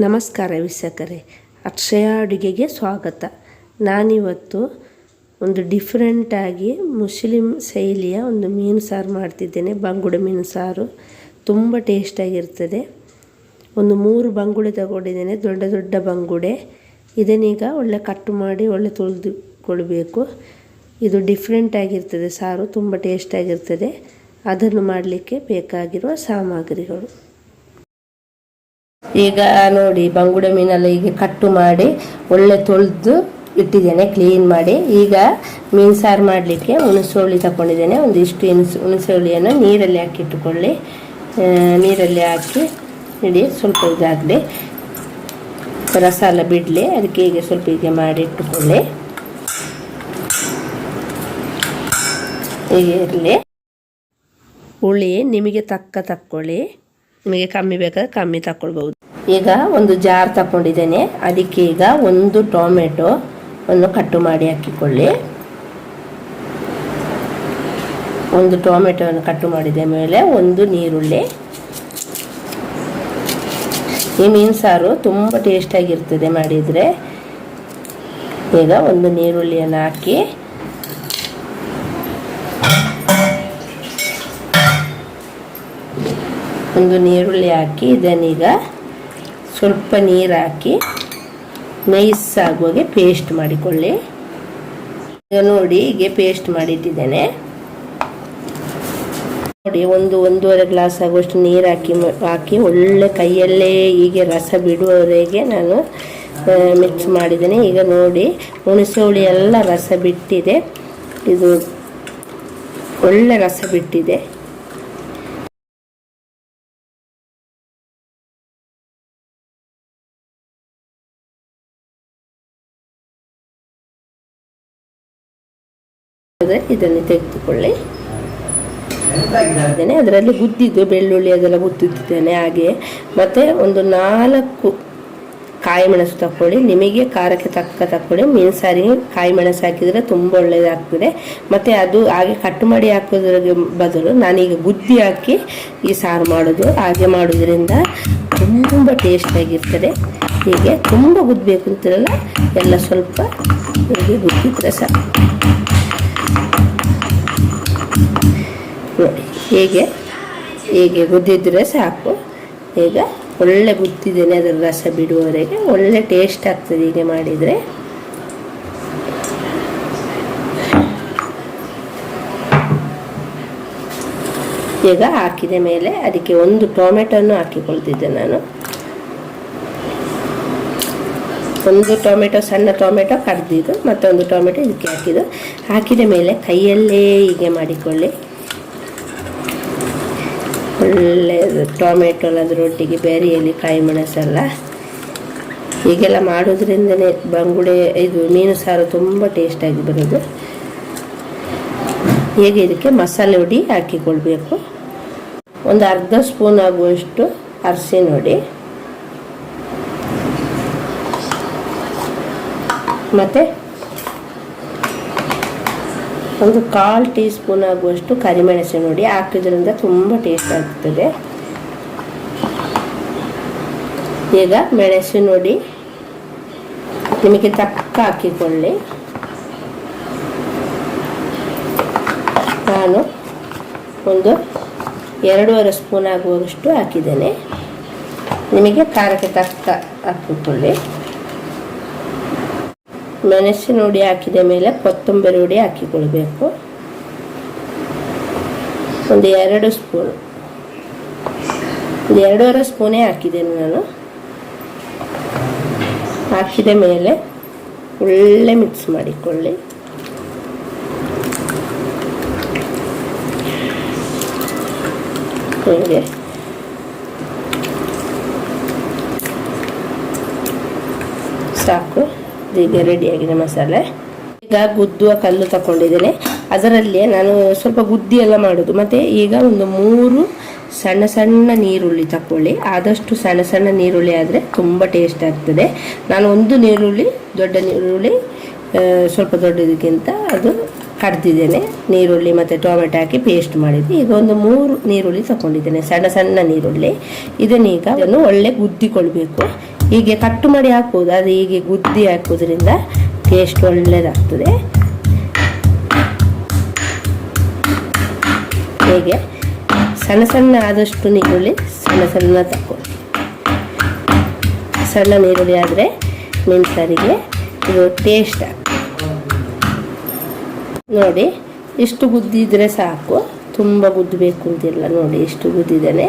ನಮಸ್ಕಾರ ವೀಕ್ಷಕರೇ. ಅಕ್ಷಯ ಅಡುಗೆಗೆ ಸ್ವಾಗತ. ನಾನಿವತ್ತು ಒಂದು ಡಿಫ್ರೆಂಟಾಗಿ ಮುಸ್ಲಿಂ ಶೈಲಿಯ ಒಂದು ಮೀನು ಸಾರು ಮಾಡ್ತಿದ್ದೇನೆ. ಬಂಗುಡೆ ಮೀನು ಸಾರು. ತುಂಬ ಟೇಸ್ಟಾಗಿರ್ತದೆ ಒಂದು ಮೂರು ಬಂಗುಡೆ ತಗೊಂಡಿದ್ದೇನೆ. ದೊಡ್ಡ ದೊಡ್ಡ ಬಂಗುಡೆ. ಇದನ್ನೀಗ ಒಳ್ಳೆ ಕಟ್ಟು ಮಾಡಿ ಒಳ್ಳೆ ತೊಳೆದುಕೊಳ್ಬೇಕು. ಇದು ಡಿಫ್ರೆಂಟಾಗಿರ್ತದೆ ಸಾರು. ತುಂಬ ಟೇಸ್ಟಾಗಿರ್ತದೆ ಅದನ್ನು ಮಾಡಲಿಕ್ಕೆ ಬೇಕಾಗಿರುವ ಸಾಮಗ್ರಿಗಳು. ಈಗ ನೋಡಿ, ಬಂಗುಡೆ ಮೀನೆಲ್ಲ ಈಗ ಕಟ್ಟು ಮಾಡಿ ಒಳ್ಳೆ ತೊಳೆದು ಇಟ್ಟಿದ್ದೇನೆ ಕ್ಲೀನ್ ಮಾಡಿ. ಈಗ ಮೀನು ಸಾರು ಮಾಡಲಿಕ್ಕೆ ಹುಣಸೋಳಿ ತಗೊಂಡಿದ್ದೇನೆ ಒಂದಿಷ್ಟು ಹುಣಸು ಹುಣಸೋಳಿಯನ್ನು ನೀರಲ್ಲಿ ಹಾಕಿ ಇಟ್ಟುಕೊಳ್ಳಿ. ನೀರಲ್ಲಿ ಹಾಕಿ ಇಡಿ ಸ್ವಲ್ಪ ಇದಾಗಲಿ. ರಸ ಎಲ್ಲ ಬಿಡಲಿ, ಅದಕ್ಕೆ ಹೀಗೆ ಸ್ವಲ್ಪ ಹೀಗೆ ಮಾಡಿ ಇಟ್ಟುಕೊಳ್ಳಿ. ಹೀಗೆ ಇರಲಿ. ಹುಳಿ ನಿಮಗೆ ತಕ್ಕ ತಕ್ಕೊಳ್ಳಿ. ನಿಮಗೆ ಕಮ್ಮಿ ಬೇಕಾದ್ರೆ ಕಮ್ಮಿ ತಗೊಳ್ಬಹುದು ಈಗ ಒಂದು ಜಾರ್ ತಗೊಂಡಿದ್ದೇನೆ ಅದಕ್ಕೆ ಈಗ ಒಂದು ಟೊಮೆಟೊ ಒಂದು ಕಟ್ಟು ಮಾಡಿ ಹಾಕಿಕೊಳ್ಳಿ. ಒಂದು ಟೊಮೆಟೊವನ್ನು ಕಟ್ಟು ಮಾಡಿದ ಮೇಲೆ ಒಂದು ನೀರುಳ್ಳಿ. ಈ ಮೀನು ಸಾರು ತುಂಬ ಟೇಸ್ಟಾಗಿರ್ತದೆ ಮಾಡಿದರೆ. ಈಗ ಒಂದು ನೀರುಳ್ಳಿಯನ್ನು ಹಾಕಿ ಒಂದು ನೀರುಳ್ಳಿ ಹಾಕಿ, ಇದನ್ನೀಗ ಸ್ವಲ್ಪ ನೀರು ಹಾಕಿ ನೈಸ್ ಆಗುವಾಗೆ ಪೇಸ್ಟ್ ಮಾಡಿಕೊಳ್ಳಿ. ಈಗ ನೋಡಿ ಹೀಗೆ ಪೇಸ್ಟ್ ಮಾಡಿಟ್ಟಿದ್ದೇನೆ. ನೋಡಿ, ಒಂದು ಒಂದೂವರೆ ಗ್ಲಾಸ್ ಆಗುವಷ್ಟು ನೀರು ಹಾಕಿ ಹಾಕಿ ಒಳ್ಳೆ ಕೈಯಲ್ಲೇ ಹೀಗೆ ರಸ ಬಿಡುವವರೆಗೆ ನಾನು ಮಿಕ್ಸ್ ಮಾಡಿದ್ದೇನೆ. ಈಗ ನೋಡಿ ಹುಣಸೆ ಹುಳಿ ಎಲ್ಲ ರಸ ಬಿಟ್ಟಿದೆ. ಇದು ಒಳ್ಳೆ ರಸ ಬಿಟ್ಟಿದೆ. ಇದನ್ನು ತೆಗೆದುಕೊಳ್ಳಿ. ಅದರಲ್ಲಿ ಗುದ್ದಿದ್ದು, ಬೆಳ್ಳುಳ್ಳಿ ಅದೆಲ್ಲ ಗುದ್ದಿದ್ದೇನೆ ಹಾಗೆ. ಮತ್ತೆ ಒಂದು ನಾಲ್ಕು ಕಾಯಿ ಮೆಣಸು ತಕೊಳ್ಳಿ ನಿಮಗೆ ಖಾರಕ್ಕೆ ತಕ್ಕ ತಕೊಳ್ಳಿ ಮೀನು ಸಾರಿ ಕಾಯಿ ಮೆಣಸು ಹಾಕಿದರೆ ತುಂಬ ಒಳ್ಳೆಯದಾಗ್ತದೆ ಮತ್ತು ಅದು ಹಾಗೆ ಕಟ್ ಮಾಡಿ ಹಾಕೋದ್ರ ಬದಲು ನಾನೀಗ ಗುದ್ದಿ ಹಾಕಿ ಈ ಸಾರು ಮಾಡೋದು. ಹಾಗೆ ಮಾಡೋದ್ರಿಂದ ತುಂಬ ಟೇಸ್ಟಾಗಿರ್ತದೆ ಹೀಗೆ ತುಂಬ ಗುದ್ದಬೇಕು ಅಂತಿರಲ್ಲ, ಎಲ್ಲ ಸ್ವಲ್ಪ ಗುದ್ದಿದ್ರೆ ಸಾಕು. ಹೀಗೆ? ಹೇಗೆ ಗುದ್ದಿದ್ರೆ ಸಾಕು. ಈಗ ಒಳ್ಳೆ ಗುದ್ದಿದ್ದೇನೆ ಅದರ ರಸ ಬಿಡುವವರೆಗೆ. ಒಳ್ಳೆ ಟೇಸ್ಟ್ ಆಗ್ತದೆ ಹೀಗೆ ಮಾಡಿದರೆ. ಈಗ ಹಾಕಿದ ಮೇಲೆ ಅದಕ್ಕೆ ಒಂದು ಟೊಮೆಟೊನ್ನು ಹಾಕಿಕೊಳ್ತಿದ್ದೆ ನಾನು. ಒಂದು ಟೊಮೆಟೊ, ಸಣ್ಣ ಟೊಮೆಟೊ ಕಡ್ದಿದ್ದು ಮತ್ತೊಂದು ಟೊಮೆಟೊ ಇದಕ್ಕೆ ಹಾಕಿದ್ದು. ಹಾಕಿದ ಮೇಲೆ ಕೈಯಲ್ಲೇ ಹೀಗೆ ಮಾಡಿಕೊಳ್ಳಿ. ಒಳ್ಳೆಯದು ಟೊಮೆಟೊ ಎಲ್ಲದ್ರ ರೊಟ್ಟಿಗೆ ಬೇರೆ ಎಲೆ ಕಾಯಿ ಮೆಣಸೆಲ್ಲ ಹೀಗೆಲ್ಲ ಮಾಡೋದ್ರಿಂದನೇ ಬಂಗುಡೆ, ಇದು ಮೀನು ಸಾರು ತುಂಬ ಟೇಸ್ಟಾಗಿ ಬರೋದು. ಹೇಗೆ ಇದಕ್ಕೆ? ಮಸಾಲೆ ಹುಡಿ ಹಾಕಿಕೊಳ್ಬೇಕು. ಒಂದು ಅರ್ಧ ಸ್ಪೂನ್ ಆಗುವಷ್ಟು ಅರಸಿನ ನೋಡಿ ಮತ್ತು ಒಂದು ಕಾಲು ಟೀ ಸ್ಪೂನ್ ಆಗುವಷ್ಟು ಕರಿಮೆಣಸು ನೋಡಿ ಹಾಕಿದ್ರಿಂದ ತುಂಬ ಟೇಸ್ಟ್ ಆಗ್ತದೆ. ಈಗ ಮೆಣಸು ನೋಡಿ ನಿಮಗೆ ತಕ್ಕ ಹಾಕಿಕೊಳ್ಳಿ. ನಾನು ಒಂದು ಎರಡೂವರೆ ಸ್ಪೂನ್ ಆಗುವಷ್ಟು ಹಾಕಿದ್ದೇನೆ. ನಿಮಗೆ ಖಾರಕ್ಕೆ ತಕ್ಕ ಹಾಕಿಕೊಳ್ಳಿ. ಮೆಣಸಿನ ಹುಡಿ ಹಾಕಿದ ಮೇಲೆ ಕೊತ್ತಂಬರಿ ಹುಡಿ ಹಾಕಿಕೊಳ್ಬೇಕು. ಒಂದು ಎರಡು ಸ್ಪೂನ್. ಒಂದು ಎರಡೂವರೆ ಸ್ಪೂನೇ ಹಾಕಿದ್ದೇನೆ ನಾನು. ಹಾಕಿದ ಮೇಲೆ ಒಳ್ಳೆ ಮಿಕ್ಸ್ ಮಾಡಿಕೊಳ್ಳಿ. ಹೀಗೆ. ಸಾಕು. ಈಗ ರೆಡಿಯಾಗಿದೆ ಮಸಾಲೆ. ಈಗ ಗುದ್ದುವ ಕಲ್ಲು ತಗೊಂಡಿದ್ದೇನೆ ಅದರಲ್ಲೇ ನಾನು ಸ್ವಲ್ಪ ಗುದ್ದಿ ಎಲ್ಲ ಮಾಡೋದು. ಮತ್ತೆ ಈಗ ಒಂದು ಮೂರು ಸಣ್ಣ ಸಣ್ಣ ನೀರುಳ್ಳಿ ತಕೊಳ್ಳಿ ಆದಷ್ಟು ಸಣ್ಣ ಸಣ್ಣ ನೀರುಳ್ಳಿ ಆದರೆ ತುಂಬ ಟೇಸ್ಟ್ ಆಗ್ತದೆ. ನಾನು ಒಂದು ನೀರುಳ್ಳಿ, ದೊಡ್ಡ ನೀರುಳ್ಳಿ ಸ್ವಲ್ಪ ದೊಡ್ಡದಕ್ಕಿಂತ ಅದು ಕಡ್ದಿದ್ದೇನೆ. ನೀರುಳ್ಳಿ ಮತ್ತು ಟೊಮೆಟೊ ಹಾಕಿ ಪೇಸ್ಟ್ ಮಾಡಿದ್ವಿ ಈಗ ಒಂದು ಮೂರು ನೀರುಳ್ಳಿ ತಗೊಂಡಿದ್ದೇನೆ ಸಣ್ಣ ಸಣ್ಣ ನೀರುಳ್ಳಿ. ಇದನ್ನೀಗ ಅದನ್ನು ಒಳ್ಳೆ ಗುದ್ದಿಕೊಳ್ಬೇಕು. ಹೀಗೆ ಕಟ್ಟು ಮಾಡಿ ಹಾಕುವುದು, ಅದು ಹೀಗೆ ಗುದ್ದಿ ಹಾಕೋದ್ರಿಂದ ಟೇಸ್ಟ್ ಒಳ್ಳೆಯದಾಗ್ತದೆ ಹೀಗೆ ಸಣ್ಣ ಸಣ್ಣ ಆದಷ್ಟು ನೀರುಳ್ಳಿ ಸಣ್ಣ ಸಣ್ಣ ತಕ್ಕೊಳ್ಳಿ ಸಣ್ಣ ನೀರುಳ್ಳಿ ಆದರೆ ಮೆಣಸಾರಿಗೆ ಇದು ಟೇಸ್ಟ್ ನೋಡಿ, ಇಷ್ಟು ಗುದ್ದಿದ್ರೆ ಸಾಕು. ತುಂಬ ಗುದ್ದಬೇಕು ಅಂತಿಲ್ಲ ನೋಡಿ, ಇಷ್ಟು ಗುದ್ದಿದ್ದೇನೆ.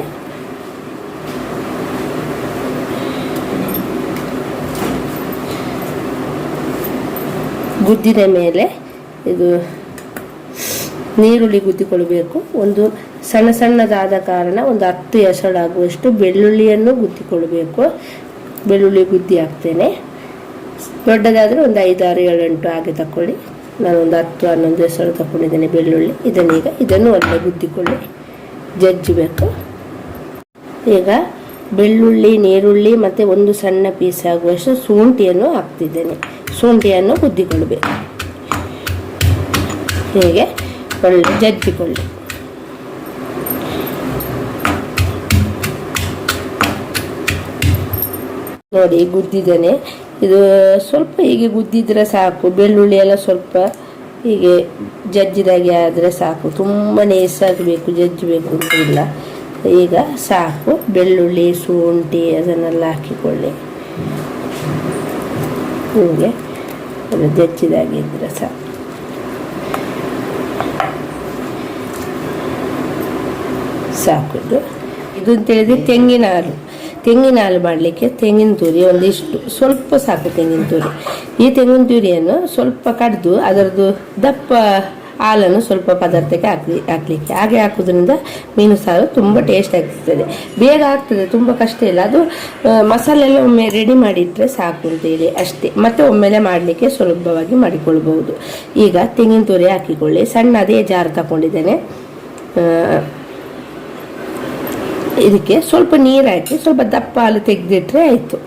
ಗುದ್ದಿದ ಮೇಲೆ ಇದು ನೀರುಳ್ಳಿ ಗುದ್ದಿಕೊಳ್ಬೇಕು ಒಂದು ಸಣ್ಣ ಸಣ್ಣದಾದ ಕಾರಣ ಒಂದು ಹತ್ತು ಎಸಳಾಗುವಷ್ಟು ಬೆಳ್ಳುಳ್ಳಿಯನ್ನು ಗುದ್ದಿಕೊಳ್ಬೇಕು ಬೆಳ್ಳುಳ್ಳಿ ಗುದ್ದಿ ಹಾಕ್ತೇನೆ. ದೊಡ್ಡದಾದರೆ ಒಂದು ಐದಾರು ಏಳೆಂಟು ಹಾಗೆ ತಗೊಳ್ಳಿ ನಾನು ಒಂದು ಹತ್ತು, ಹನ್ನೊಂದು ಹೆಸರು ತಗೊಂಡಿದ್ದೇನೆ ಬೆಳ್ಳುಳ್ಳಿ. ಇದನ್ನೀಗ ಇದನ್ನು ಒಳ್ಳೆ ಗುದ್ದಿಕೊಳ್ಳಿ. ಜಜ್ಜಬೇಕು. ಈಗ ಬೆಳ್ಳುಳ್ಳಿ, ನೀರುಳ್ಳಿ ಮತ್ತು ಒಂದು ಸಣ್ಣ ಪೀಸ್ ಆಗುವಷ್ಟು ಶುಂಠಿಯನ್ನು ಹಾಕ್ತಿದ್ದೇನೆ. ಶುಂಠಿಯನ್ನು ಗುದ್ದಿಕೊಳ್ಬೇಕು ಹೀಗೆ ಒಳ್ಳೆ ಜಜ್ಜಿಕೊಳ್ಳಿ. ನೋಡಿ ಗುದ್ದಿದ್ದೇನೆ. ಇದು ಸ್ವಲ್ಪ ಹೀಗೆ ಗುದ್ದಿದ್ರೆ ಸಾಕು. ಬೆಳ್ಳುಳ್ಳಿ ಎಲ್ಲ ಸ್ವಲ್ಪ ಹೀಗೆ ಜಜ್ಜಿದಾಗೆ ಆದರೆ ಸಾಕು. ತುಂಬ ನೇಸಾಗಬೇಕು, ಜಜ್ಜಬೇಕು ಅಂತಿಲ್ಲ ಈಗ ಸಾಕು. ಬೆಳ್ಳುಳ್ಳಿ ಶುಂಠಿ ಅದನ್ನೆಲ್ಲ ಹಾಕಿಕೊಳ್ಳಿ. ಹೀಗೆ ಅದು ಜಜ್ಜಿದಾಗೆ ಇದ್ರೆ ಸಾಕು. ಸಾಕು ಇದು. ಇದು ಅಂತ ಹೇಳಿದ್ರೆ ತೆಂಗಿನ ಹಾಲು. ತೆಂಗಿನ ಹಾಲು ಮಾಡಲಿಕ್ಕೆ ತೆಂಗಿನ ತುರಿ ಒಂದಿಷ್ಟು. ಸ್ವಲ್ಪ ಸಾಕು ತೆಂಗಿನ ತುರಿ. ಈ ತೆಂಗಿನ ತುರಿಯನ್ನು ಸ್ವಲ್ಪ ಕಡ್ದು ಅದರದ್ದು ದಪ್ಪ ಹಾಲನ್ನು ಸ್ವಲ್ಪ ಪದಾರ್ಥಕ್ಕೆ ಹಾಕಿ ಹಾಕ್ಲಿಕ್ಕೆ. ಹಾಗೆ ಹಾಕೋದ್ರಿಂದ ಮೀನು ಸಾರು ತುಂಬ ಟೇಸ್ಟ್ ಆಗ್ತದೆ. ಬೇಗ ಆಗ್ತದೆ, ತುಂಬ ಕಷ್ಟ ಇಲ್ಲ. ಅದು ಮಸಾಲೆ ಎಲ್ಲ ಒಮ್ಮೆ ರೆಡಿ ಮಾಡಿಟ್ರೆ ಸಾಕು ಅಂತೇಳಿ ಅಷ್ಟೇ. ಮತ್ತೆ ಒಮ್ಮೆಲೆ ಮಾಡಲಿಕ್ಕೆ ಸುಲಭವಾಗಿ ಮಾಡಿಕೊಳ್ಬಹುದು. ಈಗ ತೆಂಗಿನ ತುರಿ ಹಾಕಿಕೊಳ್ಳಿ. ಸಣ್ಣ ಅದೇ ಜಾರ್ ತಗೊಂಡಿದ್ದೇನೆ. ಇದಕ್ಕೆ ಸ್ವಲ್ಪ ನೀರು ಹಾಕಿ, ಸ್ವಲ್ಪ ದಪ್ಪ ಹಾಲು ತೆಗೆದಿಟ್ರೆ ಆಯಿತು.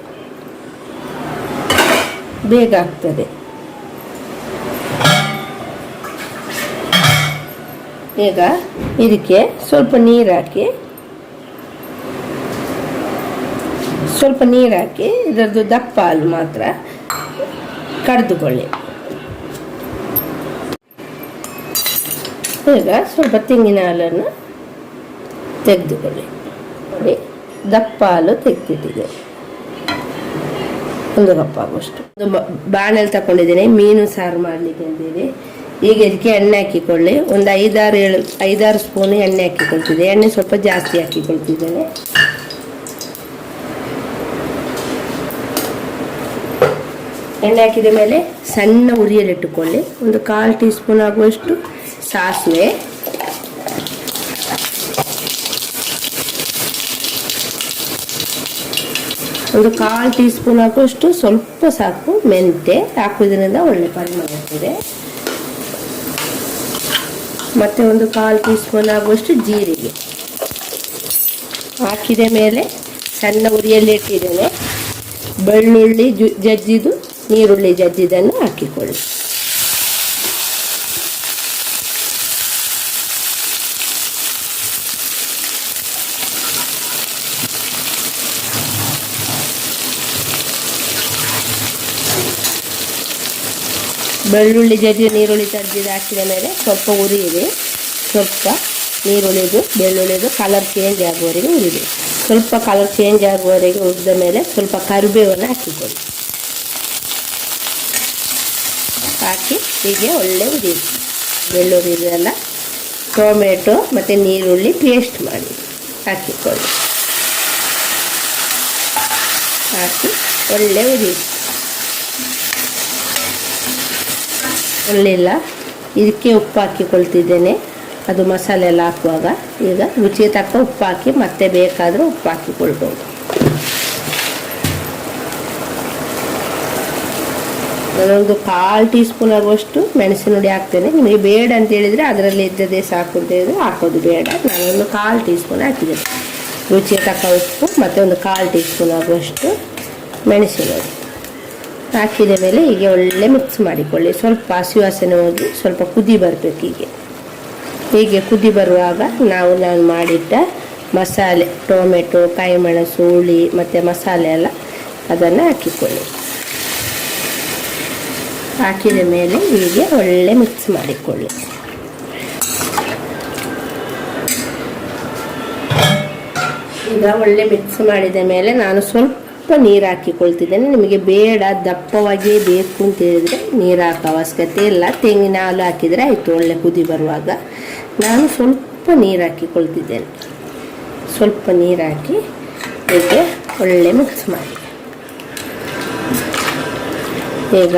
ಬೇಗ ಆಗ್ತದೆ. ಈಗ ಇದಕ್ಕೆ ಸ್ವಲ್ಪ ನೀರು ಹಾಕಿ, ಸ್ವಲ್ಪ ನೀರು ಹಾಕಿ ಇದರದ್ದು ದಪ್ಪ ಹಾಲು ಮಾತ್ರ ಕಡಿದುಕೊಳ್ಳಿ. ಈಗ ಸ್ವಲ್ಪ ತೆಂಗಿನ ಹಾಲನ್ನು ತೆಗೆದುಕೊಳ್ಳಿ. ನೋಡಿ, ದಪ್ಪ ಹಾಲು ತೆಗೆದಿಟ್ಟಿದೆ. ಒಂದು ಕಪ್ ಆಗುವಷ್ಟು ಬಾಣಲ್ಲಿ ತಗೊಂಡಿದ್ದೀನಿ, ಮೀನು ಸಾರು ಮಾಡಲಿಕ್ಕೆ ಅಂತೇಳಿ ಈಗ ಇದಕ್ಕೆ ಎಣ್ಣೆ ಹಾಕಿಕೊಳ್ಳಿ. ಒಂದು ಐದಾರು ಏಳು, ಐದಾರು ಸ್ಪೂನ್ ಎಣ್ಣೆ ಹಾಕಿಕೊಳ್ತಿದ್ದೆ. ಎಣ್ಣೆ ಸ್ವಲ್ಪ ಜಾಸ್ತಿ ಹಾಕಿಕೊಳ್ತಿದ್ದೇನೆ. ಎಣ್ಣೆ ಹಾಕಿದ ಮೇಲೆ ಸಣ್ಣ ಉರಿಯಲ್ಲಿಟ್ಟುಕೊಳ್ಳಿ ಒಂದು ಕಾಲು ಟೀ ಸ್ಪೂನ್ ಆಗುವಷ್ಟು ಸಾಸಿವೆ. ಒಂದು ಕಾಲು ಟೀ ಸ್ಪೂನ್ ಹಾಕುವಷ್ಟು ಸ್ವಲ್ಪ ಸಾಕು ಮೆಂತೆ ಹಾಕೋದ್ರಿಂದ ಒಳ್ಳೆ ಪರಿಮಳ ಬರ್ತದೆ ಮತ್ತೆ ಒಂದು ಕಾಲು ಟೀ ಸ್ಪೂನ್ ಆಗುವಷ್ಟು ಜೀರಿಗೆ ಹಾಕಿದ ಮೇಲೆ ಸಣ್ಣ ಉರಿಯಲ್ಲಿ ಇಟ್ಟಿದ್ದೇನೆ. ಬೆಳ್ಳುಳ್ಳಿ ಜು ಜಜ್ಜಿದು ನೀರುಳ್ಳಿ ಜಜ್ಜಿದನ್ನು ಹಾಕಿಕೊಳ್ಳಿ. ಬೆಳ್ಳುಳ್ಳಿ ಜಜ್ಜಿ, ನೀರುಳ್ಳಿ ಜಜ್ಜಿದ ಹಾಕಿದ ಮೇಲೆ ಸ್ವಲ್ಪ ಉರಿಯಿರಿ. ಸ್ವಲ್ಪ ನೀರುಳ್ಳಿದು, ಬೆಳ್ಳುಳ್ಳಿದು ಕಲರ್ ಚೇಂಜ್ ಆಗುವವರೆಗೆ ಉರಿಬೇಕು ಸ್ವಲ್ಪ ಕಲರ್ ಚೇಂಜ್ ಆಗುವವರೆಗೆ ಉರಿದ ಮೇಲೆ ಸ್ವಲ್ಪ ಕರಿಬೇವನ್ನು ಹಾಕಿಕೊಳ್ಳಿ. ಹಾಕಿ ಹೀಗೆ ಒಳ್ಳೆ ಉರಿಯಿರಿ ಬೆಳ್ಳುಳ್ಳಿ ಇದೆಲ್ಲ ಟೊಮೆಟೊ ಮತ್ತು ನೀರುಳ್ಳಿ ಪೇಸ್ಟ್ ಮಾಡಿ ಹಾಕಿಕೊಳ್ಳಿ. ಹಾಕಿ ಒಳ್ಳೆ ಉರಿಯಿತು ಒಳ್ಳೆಲ್ಲ ಇದಕ್ಕೆ ಉಪ್ಪು ಹಾಕಿಕೊಳ್ತಿದ್ದೇನೆ ಅದು ಮಸಾಲೆ ಎಲ್ಲ ಹಾಕುವಾಗ. ಈಗ ರುಚಿಗೆ ತಕ್ಕ ಉಪ್ಪು ಹಾಕಿ ಮತ್ತೆ ಬೇಕಾದರೂ ಉಪ್ಪು ಹಾಕಿಕೊಳ್ಬೋದು ನಾನೊಂದು ಕಾಲು ಟೀ ಸ್ಪೂನ್ ಆಗುವಷ್ಟು ಮೆಣಸಿನ ಹುಡಿ ಹಾಕ್ತೇನೆ. ನಿಮಗೆ ಬೇಡ ಅಂತ ಹೇಳಿದರೆ ಅದರಲ್ಲಿ ಇದ್ದದೇ ಸಾಕು ಅಂತ ಹೇಳಿದರೆ ಹಾಕೋದು ಬೇಡ. ನಾನೊಂದು ಕಾಲು ಟೀ ಸ್ಪೂನ್ ಹಾಕಿದ್ದೇನೆ. ರುಚಿಗೆ ತಕ್ಕ ಉಪ್ಪು ಮತ್ತು ಒಂದು ಕಾಲು ಟೀ ಸ್ಪೂನ್ ಆಗುವಷ್ಟು ಮೆಣಸಿನ ಹುಡಿ ಹಾಕಿದ ಮೇಲೆ ಹೀಗೆ ಒಳ್ಳೆ ಮಿಕ್ಸ್ ಮಾಡಿಕೊಳ್ಳಿ. ಸ್ವಲ್ಪ ಹಸಿವಾಸನೆ ಹೋಗಿ ಸ್ವಲ್ಪ ಕುದಿ ಬರಬೇಕು ಹೀಗೆ. ಹೀಗೆ ಕುದಿ ಬರುವಾಗ ನಾವು ನಾನು ಮಾಡಿಟ್ಟ ಮಸಾಲೆ, ಟೊಮೆಟೊ, ಕಾಯಿಮೆಣಸು, ಹುಳಿ ಮತ್ತು ಮಸಾಲೆ ಎಲ್ಲ ಅದನ್ನು ಹಾಕಿಕೊಳ್ಳಿ. ಹಾಕಿದ ಮೇಲೆ ಹೀಗೆ ಒಳ್ಳೆ ಮಿಕ್ಸ್ ಮಾಡಿಕೊಳ್ಳಿ. ಈಗ ಒಳ್ಳೆ ಮಿಕ್ಸ್ ಮಾಡಿದ ಮೇಲೆ ನಾನು ಸ್ವಲ್ಪ ನೀರು ಹಾಕಿಕೊಳ್ತಿದ್ದೇನೆ. ನಿಮಗೆ ಬೇಡ, ದಪ್ಪವಾಗಿಯೇ ಬೇಕು ಅಂತ ಹೇಳಿದರೆ ನೀರು ಹಾಕೋ ಅವಶ್ಯಕತೆ ಇಲ್ಲ. ತೆಂಗಿನ ಹಾಲು ಹಾಕಿದರೆ ಆಯಿತು, ಒಳ್ಳೆ ಕುದಿ ಬರುವಾಗ. ನಾನು ಸ್ವಲ್ಪ ನೀರು ಹಾಕಿಕೊಳ್ತಿದ್ದೇನೆ. ಸ್ವಲ್ಪ ನೀರು ಹಾಕಿ ಹೀಗೆ ಒಳ್ಳೆ ಮಿಕ್ಸ್ ಮಾಡಿ. ಈಗ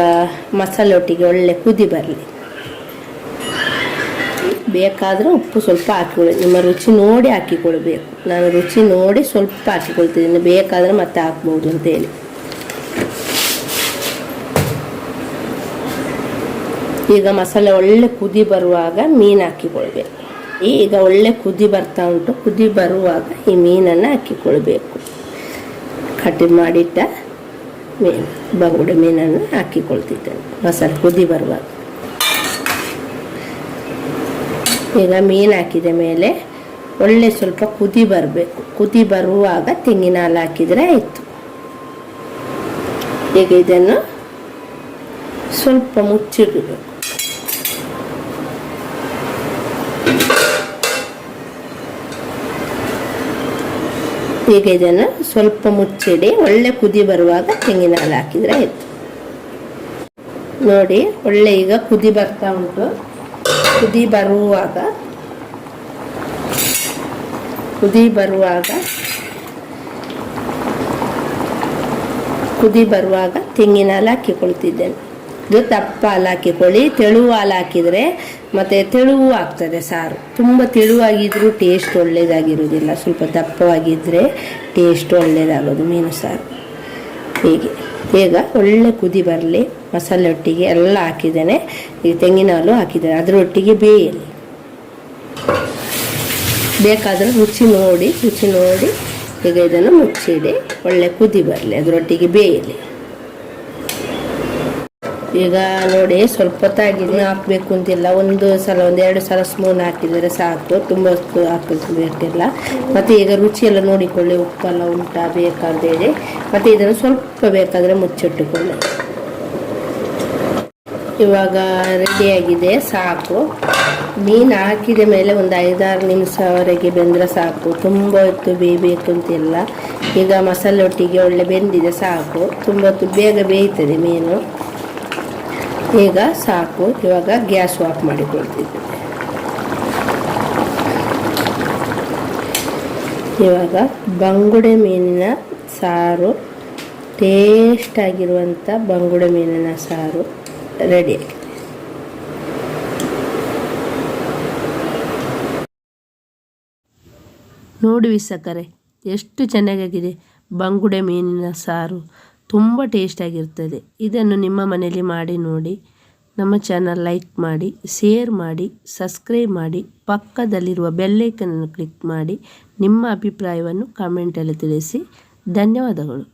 ಮಸಾಲೆ ಒಟ್ಟಿಗೆ ಒಳ್ಳೆ ಕುದಿ ಬರಲಿ. ಬೇಕಾದರೆ ಉಪ್ಪು ಸ್ವಲ್ಪ ಹಾಕಿಕೊಳ್ಳಿ ನಿಮ್ಮ ರುಚಿ ನೋಡಿ ಹಾಕಿಕೊಳ್ಬೇಕು. ನಾನು ರುಚಿ ನೋಡಿ ಸ್ವಲ್ಪ ಹಾಕಿಕೊಳ್ತಿದ್ದೀನಿ ಬೇಕಾದರೆ ಮತ್ತೆ ಹಾಕ್ಬೋದು ಅಂತೇಳಿ ಈಗ ಮಸಾಲೆ ಒಳ್ಳೆ ಕುದಿ ಬರುವಾಗ ಮೀನು ಹಾಕಿಕೊಳ್ಬೇಕು. ಈಗ ಒಳ್ಳೆ ಕುದಿ ಬರ್ತಾ ಉಂಟು. ಕುದಿ ಬರುವಾಗ ಈ ಮೀನನ್ನು ಹಾಕಿಕೊಳ್ಬೇಕು. ಕಟ್ ಮಾಡಿಟ್ಟ ಮೀನು, ಬಗುಡೆ ಮೀನನ್ನು ಹಾಕಿಕೊಳ್ತಿದ್ದೇನೆ. ಮಸಾಲೆ ಕುದಿ ಬರುವಾಗ. ಈಗ ಮೀನು ಹಾಕಿದ ಮೇಲೆ ಒಳ್ಳೆ ಸ್ವಲ್ಪ ಕುದಿ ಬರಬೇಕು. ಕುದಿ ಬರುವಾಗ ತೆಂಗಿನ ಹಾಲು ಹಾಕಿದರೆ ಆಯಿತು. ಈಗ ಇದನ್ನು ಸ್ವಲ್ಪ ಮುಚ್ಚಿಡಬೇಕು. ಈಗ ಇದನ್ನು ಸ್ವಲ್ಪ ಮುಚ್ಚಿಡಿ, ಒಳ್ಳೆ ಕುದಿ ಬರುವಾಗ ತೆಂಗಿನ ಹಾಲು ಹಾಕಿದರೆ ಆಯಿತು. ನೋಡಿ, ಒಳ್ಳೆ ಈಗ ಕುದಿ ಬರ್ತಾ ಉಂಟು. ಕುದಿ ಬರುವಾಗ ಕುದಿ ಬರುವಾಗ ಕುದಿ ಬರುವಾಗ ತೆಂಗಿನ ಹಾಲು ಹಾಕಿಕೊಳ್ತಿದ್ದೇನೆ. ಇದು ದಪ್ಪ ಹಾಲು ಹಾಕಿಕೊಳ್ಳಿ. ತೆಳುವು ಹಾಲು ಹಾಕಿದರೆ ಮತ್ತು ತೆಳುವು ಆಗ್ತದೆ ಸಾರು. ತುಂಬ ತೆಳುವಾಗಿದ್ದರೂ ಟೇಸ್ಟ್ ಒಳ್ಳೆಯದಾಗಿರೋದಿಲ್ಲ ಸ್ವಲ್ಪ ದಪ್ಪವಾಗಿದ್ದರೆ ಟೇಸ್ಟ್ ಒಳ್ಳೆಯದಾಗೋದು ಮೀನು ಸಾರು. ಹೀಗೆ. ಈಗ ಒಳ್ಳೆ ಕುದಿ ಬರಲಿ ಮಸಾಲೆ ಒಟ್ಟಿಗೆ ಎಲ್ಲ ಹಾಕಿದ್ದೇನೆ. ಈ ತೆಂಗಿನ ಹಾಲು ಹಾಕಿದ್ದೇನೆ. ಅದರೊಟ್ಟಿಗೆ ಬೇಯಲಿ ಬೇಕಾದರೆ ರುಚಿ ನೋಡಿ ರುಚಿ ನೋಡಿ. ಈಗ ಇದನ್ನು ಮುಚ್ಚಿಡಿ. ಒಳ್ಳೆ ಕುದಿ ಬರಲಿ, ಅದರೊಟ್ಟಿಗೆ ಬೇಯಲಿ ಈಗ ನೋಡಿ ಸ್ವಲ್ಪ ಹೊತ್ತಾಗಿದೆ, ಹಾಕಬೇಕು ಅಂತಿಲ್ಲ. ಒಂದು ಸಲ, ಒಂದು ಎರಡು ಸಲ ಸ್ಪೂನ್ ಹಾಕಿದರೆ ಸಾಕು. ತುಂಬ ಹೊತ್ತು ಬೇಕಿಲ್ಲ ಮತ್ತು ಈಗ ರುಚಿ ಎಲ್ಲ ನೋಡಿಕೊಳ್ಳಿ, ಉಪ್ಪೆಲ್ಲ ಉಂಟಾ ಬೇಕಾದೇಳಿ ಮತ್ತು ಇದನ್ನು ಸ್ವಲ್ಪ ಬೇಕಾದರೆ ಮುಚ್ಚಿಟ್ಟುಕೊಳ್ಳಿ. ಇವಾಗ ರೆಡಿಯಾಗಿದೆ ಸಾಕು. ಮೀನು ಹಾಕಿದ ಮೇಲೆ ಒಂದು ಐದಾರು ನಿಮಿಷವರೆಗೆ ಬೆಂದರೆ ಸಾಕು. ತುಂಬ ಹೊತ್ತು ಬೇಯಬೇಕು ಅಂತಿಲ್ಲ. ಈಗ ಮಸಾಲೆ ಒಟ್ಟಿಗೆ ಒಳ್ಳೆ ಬೆಂದಿದೆ, ಸಾಕು. ತುಂಬ ಹೊತ್ತು ಬೇಗ ಬೇಯ್ತದೆ ಮೀನು. ಈಗ ಸಾಕು. ಇವಾಗ ಗ್ಯಾಸ್ ಆಫ್ ಮಾಡಿಕೊಳ್ತಿದ್ದೆ ಇವಾಗ ಬಂಗುಡೆ ಮೀನಿನ ಸಾರು ಟೇಸ್ಟ್ ಆಗಿರುವಂಥ ಬಂಗುಡೆ ಮೀನಿನ ಸಾರು ರೆಡಿ ನೋಡಿ ಎಷ್ಟು ಚೆನ್ನಾಗಾಗಿದೆ ಬಂಗುಡೆ ಮೀನಿನ ಸಾರು. ತುಂಬ ಟೇಸ್ಟಾಗಿರ್ತದೆ ಇದನ್ನು ನಿಮ್ಮ ಮನೆಯಲ್ಲಿ ಮಾಡಿ ನೋಡಿ. ನಮ್ಮ ಚಾನಲ್ ಲೈಕ್ ಮಾಡಿ ಶೇರ್ ಮಾಡಿ ಸಬ್ಸ್ಕ್ರೈಬ್ ಮಾಡಿ, ಪಕ್ಕದಲ್ಲಿರುವ ಬೆಲ್ಲೈಕನನ್ನು ಕ್ಲಿಕ್ ಮಾಡಿ, ನಿಮ್ಮ ಅಭಿಪ್ರಾಯವನ್ನು ಕಮೆಂಟಲ್ಲಿ ತಿಳಿಸಿ. ಧನ್ಯವಾದಗಳು.